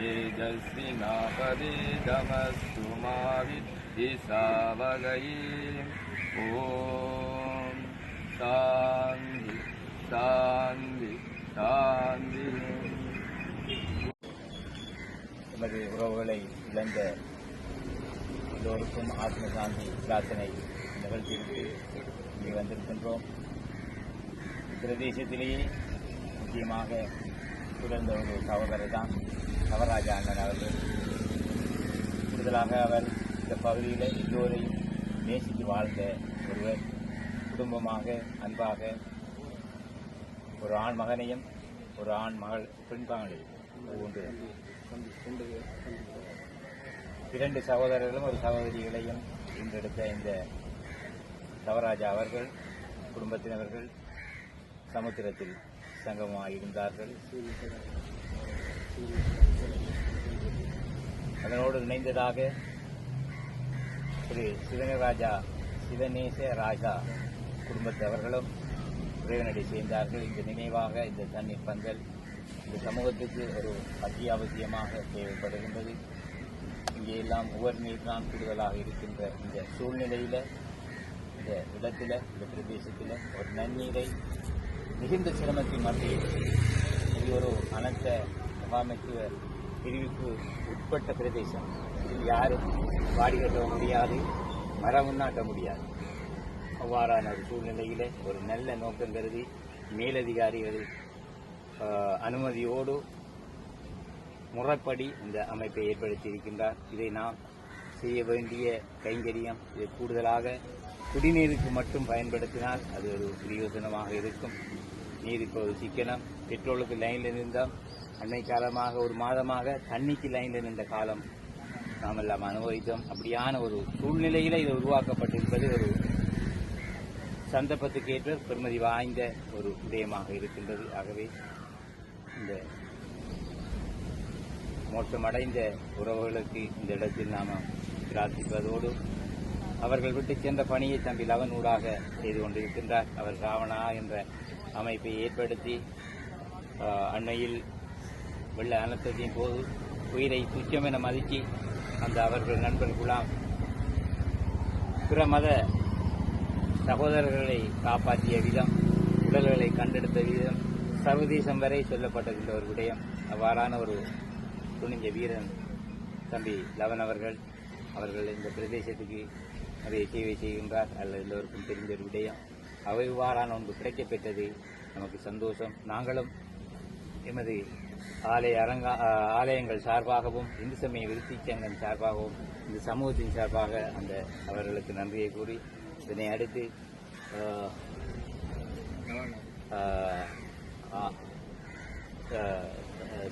तेजस्विनापदेदमस्तु मा विद्विषावगये ॐ शान्ति शान्ति शान्ति எமது உறவுகளை இழந்த எல்லோருக்கும் ஆத்ம சாந்தி பிரார்த்தனை நிகழ்த்திவிட்டு இங்கே வந்திருக்கின்றோம் பிரதேசத்திலேயே முக்கியமாக பிறந்த ஒரு சகோதரர் தான் நவராஜா அண்ணன் அவர்கள் கூடுதலாக அவர் இந்த பகுதியில் எல்லோரையும் நேசித்து வாழ்ந்த ஒருவர் குடும்பமாக அன்பாக ஒரு ஆண் மகனையும் ஒரு ஆண் மகள் பெண் மகளையும் இரண்டு சகோதரர்களும் ஒரு சகோதரிகளையும் இன்றெடுத்த இந்த தவராஜா அவர்கள் குடும்பத்தினர்கள் சமுத்திரத்தில் சங்கமாக இருந்தார்கள் அதனோடு இணைந்ததாக திரு சிவனராஜா சிவநேச ராஜா குடும்பத்தவர்களும் இறைவனடி சேர்ந்தார்கள். இந்த நினைவாக இந்த தண்ணீர் பந்தல் இந்த சமூகத்துக்கு ஒரு அத்தியாவசியமாக தேவைப்படுகின்றது. இங்கே எல்லாம் உவர் நீர் தான் கூடுதலாக இருக்கின்ற இந்த சூழ்நிலையில இந்த இடத்தில் இந்த பிரதேசத்தில் ஒரு நன்னீரை மிகுந்த சிரமத்தின் மத்தியில் இது ஒரு அனந்த முகாமைத்துவ பிரிவுக்கு உட்பட்ட பிரதேசம். இதில் யாரும் வாடி கட்ட முடியாது மரம் நாட்ட முடியாது. அவ்வாறான ஒரு சூழ்நிலையில் ஒரு நல்ல நோக்கம் கருதி மேலதிகாரிகள் அனுமதியோடு முறைப்படி இந்த அமைப்பை ஏற்படுத்தியிருக்கின்றார். இதை நாம் செய்ய வேண்டிய கைங்கரியம் இதை கூடுதலாக குடிநீருக்கு மட்டும் பயன்படுத்தினால் அது ஒரு பிரயோஜனமாக இருக்கும். நீர் ஒரு சிக்கனம் பெட்ரோலுக்கு லைனில் இருந்தால் அன்னை காலமாக ஒரு மாதமாக தண்ணிக்கு லைனில் நின்ற காலம் நாம் எல்லாம் அனுபவித்தோம். அப்படியான ஒரு சூழ்நிலையில இது உருவாக்கப்பட்டிருப்பது ஒரு சந்தர்ப்பத்துக்கு ஏற்ற பெருமதி வாய்ந்த ஒரு விடயமாக இருக்கின்றது. ஆகவே இந்த மோசமடைந்த உறவுகளுக்கு இந்த இடத்தில் நாம் பிரார்த்திப்பதோடு அவர்கள் விட்டு சென்ற பணியை தம்பி லவன் ஊடாக செய்து கொண்டிருக்கின்றார். அவர் ராவணா என்ற அமைப்பை ஏற்படுத்தி அண்மையில் வெள்ள அனர்த்தத்தின் போது உயிரை துச்சம் என மதித்து அந்த அவர்கள் நண்பர் குலாம் பிற மத சகோதரர்களை காப்பாற்றிய விதம் உடல்களை கண்டெடுத்த விதம் சர்வதேசம் வரை சொல்லப்பட்டிருந்த ஒரு விடயம். அவ்வாறான ஒரு துணிஞ்ச வீரன் தம்பி லவன் அவர்கள். அவர்கள் இந்த பிரதேசத்துக்கு அதை சேவை செய்கின்றார். அல்லது எல்லோருக்கும் தெரிந்த ஒரு விடயம். அவை இவ்வாறான ஒன்று கிடைக்கப்பெற்றது. நமக்கு சந்தோஷம். நாங்களும் எமது ஆலய அரங்கா ஆலயங்கள் சார்பாகவும் இந்து சமய விருத்தி சங்கம் சார்பாகவும் இந்த சமூகத்தின் சார்பாக அந்த அவர்களுக்கு நன்றியை கூறி இதனை அடுத்து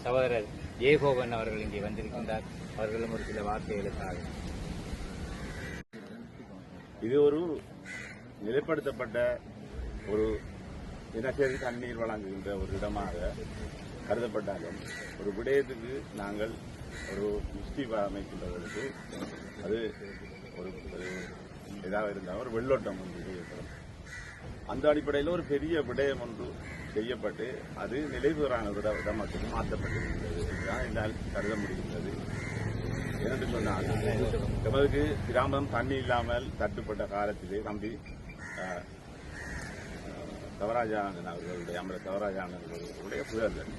சகோதரர் ஜெயகோபன் அவர்கள் இங்கே வந்திருக்கின்றார். அவர்களும் ஒரு சில வார்த்தைகளுக்காக இது ஒரு நிலைப்படுத்தப்பட்ட ஒரு தினசரி தண்ணீர் வழங்குகின்ற ஒரு இடமாக கருதப்பட்டாலும் ஒரு விடயத்துக்கு நாங்கள் ஒரு முஸ்டி அமைக்கின்றவர்களுக்கு அது ஒரு இதாக இருந்தால் ஒரு வெள்ளோட்டம் ஒன்று ஏற்படும் அந்த அடிப்படையில் ஒரு பெரிய விடயம் ஒன்று செய்யப்பட்டு அது நிலைபெறான ஒரு மாற்றப்பட்டிருக்கிறது இதுதான் என்னால் கருத முடிகின்றது. என்று சொன்னால் எமதுக்கு கிராமம் தண்ணி இல்லாமல் தட்டுப்பட்ட காலத்திலே தம்பி அஹ், தவராஜானந்தன் அவர்களுடைய அமர தவராஜானந்தன் அவர்களுடைய புதல்வர்.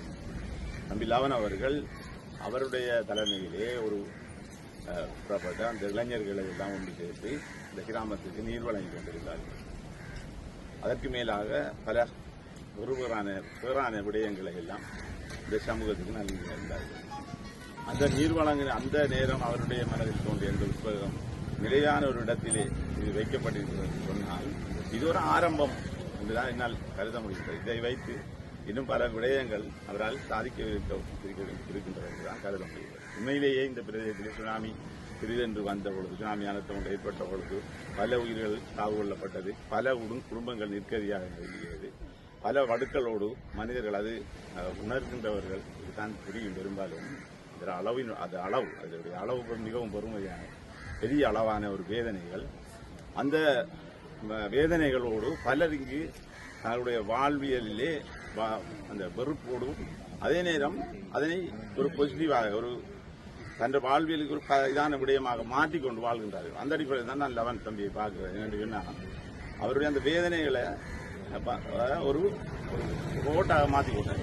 தம்பி லாவன் அவர்கள் அவருடைய தலைமையிலே ஒரு புறப்பட்ட அந்த இளைஞர்களை எல்லாம் ஒன்று சேர்த்து இந்த கிராமத்துக்கு நீர் வழங்கி கொண்டிருந்தார்கள் அதற்கு மேலாக பல ஒருவரான பேரான விடயங்களை எல்லாம் இந்த சமூகத்துக்கு நல்கி இருந்தார்கள் அந்த நீர் வழங்கின அந்த நேரம் அவருடைய மனதில் தோன்றிய அந்த உத்வேகம் நிலையான ஒரு இடத்திலே இது வைக்கப்பட்டிருக்கிறது சொன்னால் இது ஒரு ஆரம்பம் என்றுதான் என்னால் கருத முடிகிறது. இதை வைத்து இன்னும் பல விடயங்கள் அவரால் சாதிக்க இருக்க- என்றுதான் கருத முடிகிறது உண்மையிலேயே இந்த பிரதேசத்திலே சுனாமி திடீரென்று வந்த பொழுது சுனாமி அனர்த்தம் ஒன்று ஏற்பட்ட பொழுது பல உயிர்கள் சாவு கொள்ளப்பட்டது. பல உடன் குடும்பங்கள் நிற்கதியாக நெருங்கியது பல வடுக்களோடு மனிதர்கள் அது உணர்கின்றவர்கள். இதுதான் புரியும் பெரும்பாலும். இதன் அளவின் அது அளவு அதனுடைய அளவு மிகவும் பெருமையான பெரிய அளவான ஒரு வேதனைகள். அந்த வேதனைகளோடு பலர் இங்கு தங்களுடைய வாழ்வியலிலே அந்த வெறுப்போடும் அதே நேரம் அதனை ஒரு பாசிட்டிவாக ஒரு தன் வாழ்வியலுக்கு ஒரு இதான விடயமாக மாற்றிக்கொண்டு வாழ்கின்றார்கள். அந்த அடிப்படையில் தான் நான் லெவன் தம்பியை பார்க்கிறேன். என்று சொன்னால் அவருடைய அந்த வேதனைகளை ஒரு ஓட்டாக மாற்றி மாற்றிக்கொண்டு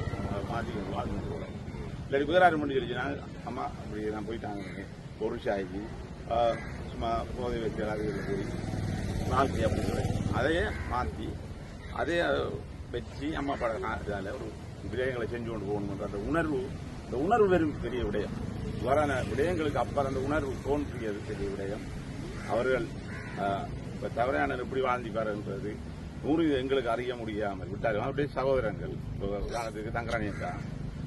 மாற்றி கொண்டு வாழ்ந்து இல்லாட்டி வேறாறு மணி சொல்லிச்சுன்னா அம்மா அப்படி நான் போயிட்டாங்க. ஒரு ஷாய்க்கு சும்மா போதை வச்சு அது போய் வாழ்க்கை அப்படின்னு சொல்லி அதையே மாற்றி அதே வச்சு அம்மா அப்பா இதால் ஒரு விடயங்களை செஞ்சு கொண்டு போகணுன்ற அந்த உணர்வு இந்த உணர்வு வெறும் பெரிய விடயம். இவ்வாறான விடயங்களுக்கு அப்புறம் அந்த உணர்வு தோன்றியது பெரிய விடயம். அவர்கள் இப்போ இப்ப தவறான எப்படி வாழ்ந்திப்பாருன்றது நூறு எங்களுக்கு அறிய முடியாமல் விட்டார்கள். அவருடைய சகோதரங்கள் இப்ப உதாரணத்துக்கு தங்கராணி அக்கா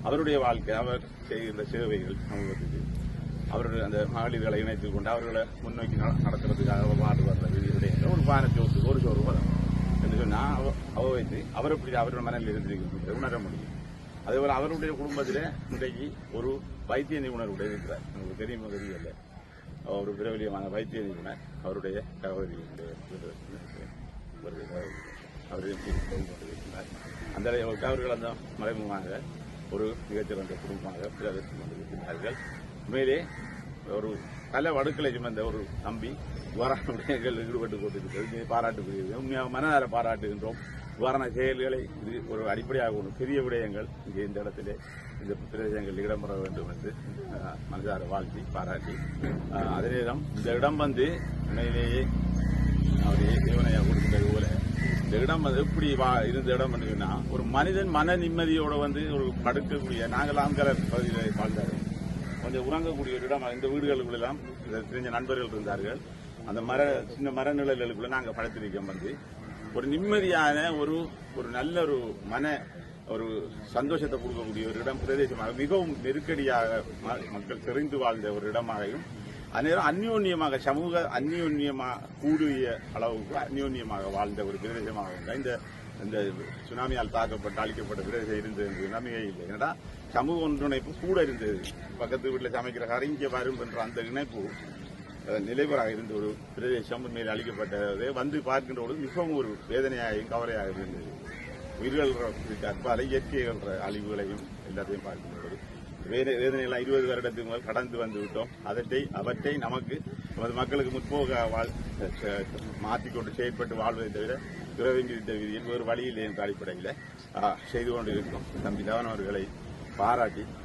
அவருடைய வாழ்க்கை அவர் செய்கின்ற சேவைகள் சமூகத்துக்கு அவருடைய அந்த மகளிர்களை இணைத்துக் கொண்டு அவர்களை முன்னோக்கி நடத்துறதுக்காக பாடுபடுற விதியுடைய ஒரு பானச்சோத்து ஒரு சோறு பதம். சொன்னா அவ- அவ வைத்து அவர் எப்படி அவருடைய மனநிலை இருந்திருக்கிறது. உணர முடியும். அதேபோல அவருடைய குடும்பத்தில் இன்றைக்கு ஒரு வைத்திய நிபுணர் உடைய இருக்கிறார். உங்களுக்கு தெரியுமா தெரியல ஒரு பிரபலியமான வைத்திய நிபுணர். அவருடைய சகோதரி அவருடைய அந்த அளவுக்கு அவர்கள் அந்த மறைமுகமாக ஒரு மிகச்சிறந்த குடும்பமாக பிரதேசம் கொண்டிருக்கிறார்கள். உண்மையிலே ஒரு பல வடுக்கலை சுமந்த ஒரு தம்பி இவ்வாறான விடயங்கள் ஈடுபட்டு கொண்டிருக்கிறது. இதை பாராட்டுக்குரியது. உண்மையாக மனதார பாராட்டுகின்றோம். விவரண செயல்களை இது ஒரு அடிப்படையாக ஒன்று பெரிய விடயங்கள். இங்கே இந்த இடத்திலே இந்த பிரதேசங்கள் இடம்பெற வேண்டும் என்று மனதார வாழ்த்தி பாராட்டி. அதே நேரம் இந்த இடம் வந்து உண்மையிலேயே அவருடைய தேவனையாக கொடுத்தது போல இந்த இடம் வந்து எப்படி வா இருந்த இடம் சொன்னா ஒரு மனிதன் மன நிம்மதியோட வந்து ஒரு படுக்கக்கூடிய நாங்கள் ஆங்கலர் பகுதியில் வாழ்ந்தாரு. கொஞ்சம் உறங்கக்கூடிய ஒரு இடம் இந்த வீடுகளுக்குள்ளெல்லாம் தெரிஞ்ச நண்பர்கள் இருந்தார்கள். அந்த மர சின்ன மர நிழல்களுக்குள்ள நாங்கள் படுத்திருக்கோம் வந்து. ஒரு நிம்மதியான ஒரு ஒரு நல்ல ஒரு மன ஒரு சந்தோஷத்தை கொடுக்கக்கூடிய ஒரு இடம் பிரதேசமாக மிகவும் நெருக்கடியாக மக்கள் தெரிந்து வாழ்ந்த ஒரு இடமாகவும் அந்நேரம் அந்யோன்யமாக சமூக அந்யோன்யமாக கூடிய அளவுக்கு அந்யோன்யமாக வாழ்ந்த ஒரு பிரதேசமாக இந்த இந்த சுனாமியால் தாக்கப்பட்டு அழிக்கப்பட்ட பிறகு இருந்தது என்று நம்பிக்கை இல்லை. ஏன்னா சமூக ஒன்றிணைப்பு கூட இருந்தது. பக்கத்து வீட்டில் சமைக்கிற கரைஞ்ச வரும் என்ற அந்த இணைப்பு நிலைவராக இருந்த ஒரு பிரதேசம் உண்மையில் அழிக்கப்பட்டது. வந்து பார்க்கின்ற மிகவும் ஒரு வேதனையாகவும் கவலையாக இருந்தது. உயிர்கள் அற்பால இயற்கைகள் அழிவுகளையும் எல்லாத்தையும் பார்க்கின்ற வேத வேதனையெல்லாம் இருபது வருடத்துக்கு முதல் கடந்து வந்து விட்டோம். அவற்றை அவற்றை நமக்கு நமது மக்களுக்கு முற்போக வாழ் மாற்றிக்கொண்டு செயற்பட்டு வாழ்வதை தவிர துறவிங்கிட்ட விதியில் ஒரு வழியில் என்ற அடிப்படையில் செய்து கொண்டிருக்கும் தம்பி தவன் அவர்களை பாராட்டி